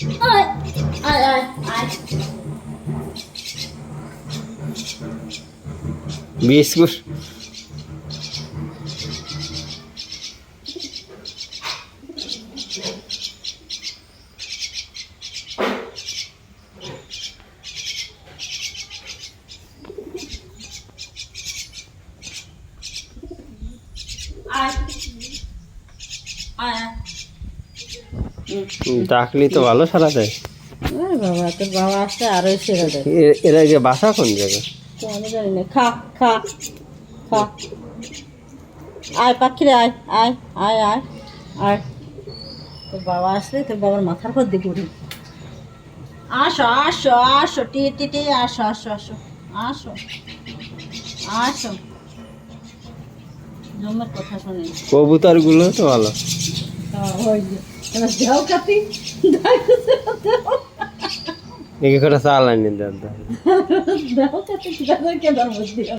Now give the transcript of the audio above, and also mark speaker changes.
Speaker 1: Ay. Ay ay
Speaker 2: ay.
Speaker 1: Biesgur. Ay. Ay.
Speaker 2: ডাকলি তো ভালো সারা দেয়।
Speaker 1: বাবা তোর বাবা আসলে আরোই সেরে দেয়।
Speaker 2: এরা যে বাসা কোন জায়গায়?
Speaker 1: আমি জানি না খা খা খা। আয় পাখিরে আয় আয় আয় আয় আয়। তোর বাবা আসলে তোর বাবার মাথার পর দিকে উঠি আসো আসো আসো টি টি টি আসো আসো আসো আসো আসো। জমের কথা শুনি
Speaker 2: কবুতরগুলো তো ভালো।
Speaker 1: ওই যে এবার দেও কাতি